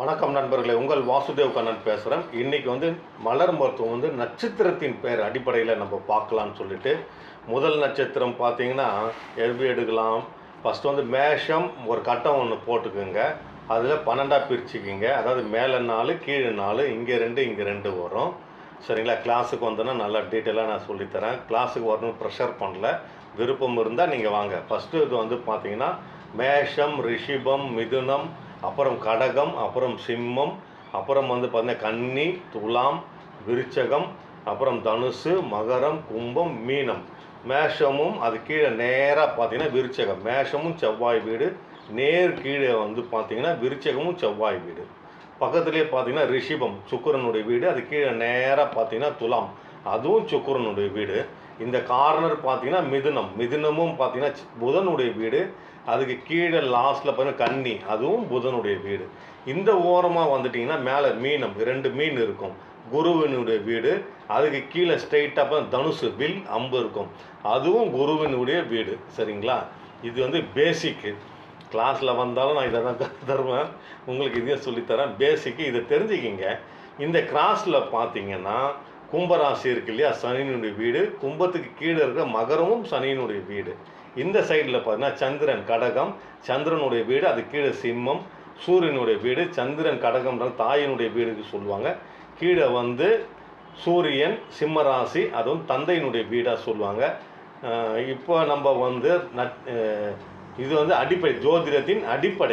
வணக்கம் நண்பர்களே உங்கள் வாசுதேவ் கண்ணன் பேசுகிறேன் இன்றைக்கி வந்து மலர் மருத்துவம் வந்து நட்சத்திரத்தின் பேர் அடிப்படையில் நம்ம பார்க்கலாம்னு சொல்லிட்டு முதல் நட்சத்திரம் பார்த்தீங்கன்னா எப்படி எடுக்கலாம். ஃபஸ்ட்டு வந்து மேஷம் ஒரு கட்டம் ஒன்று போட்டுக்குங்க. அதில் பன்னெண்டாக பிரிச்சுக்கிங்க. அதாவது மேலே நாலு கீழே நாலு இங்கே ரெண்டு இங்கே ரெண்டு வரும். சரிங்களா? கிளாஸுக்கு வந்தோன்னா நல்லா டீட்டெயிலாக நான் சொல்லித்தரேன். கிளாஸுக்கு வரணும் ப்ரெஷர் பண்ணல. விருப்பம் இருந்தால் நீங்கள் வாங்க. ஃபஸ்ட்டு இது வந்து பார்த்தீங்கன்னா மேஷம் ரிஷிபம் மிதுனம் அப்புறம் கடகம் அப்புறம் சிம்மம் அப்புறம் வந்து பார்த்தீங்கன்னா கன்னி துலாம் விருச்சகம் அப்புறம் தனுசு மகரம் கும்பம் மீனம். மேஷமும் அது கீழே நேராக பார்த்தீங்கன்னா விருச்சகம். மேஷமும் செவ்வாய் வீடு. நேர் கீழே வந்து பார்த்தீங்கன்னா விருச்சகமும் செவ்வாய் வீடு. பக்கத்துலேயே பார்த்தீங்கன்னா ரிஷிபம் சுக்கிரனுடைய வீடு. அது கீழே நேராக பார்த்தீங்கன்னா துலாம். அதுவும் சுக்கிரனுடைய வீடு. இந்த கார்னர் பார்த்தீங்கன்னா மிதுனம். மிதுனமும் பார்த்தீங்கன்னா புதனுடைய வீடு. அதுக்கு கீழே லாஸ்ட்டில் பார்த்தீங்கன்னா கன்னி. அதுவும் புதனுடைய வீடு. இந்த ஓரமாக வந்துட்டிங்கன்னா மேலே மீனம். ரெண்டு மீன் இருக்கும். குருவினுடைய வீடு. அதுக்கு கீழே ஸ்ட்ரெயிட்டாக தனுசு வில் அம்பு இருக்கும். அதுவும் குருவினுடைய வீடு. சரிங்களா? இது வந்து பேசிக்கு கிளாஸில் வந்தாலும் நான் இதை தான் கற்று தருவேன். உங்களுக்கு இதையும் சொல்லித்தரேன். பேசிக்கு இதை தெரிஞ்சுக்கிங்க. இந்த கிராஸில் பார்த்தீங்கன்னா கும்பராசி இருக்கு இல்லையா? சனியினுடைய வீடு. கும்பத்துக்கு கீழே இருக்கிற மகரமும் சனியினுடைய வீடு. இந்த சைடில் பார்த்தீங்கன்னா சந்திரன் கடகம். சந்திரனுடைய வீடு அது கீழே சிம்மம். சூரியனுடைய வீடு சந்திரன் கடகம்ன்றது தாயினுடைய வீடுக்கு சொல்லுவாங்க. கீழே வந்து சூரியன் சிம்மராசி அதுவும் தந்தையினுடைய வீடாக சொல்லுவாங்க. இப்போ நம்ம வந்து நட் இது வந்து அடிப்படை ஜோதிடத்தின் அடிப்படை.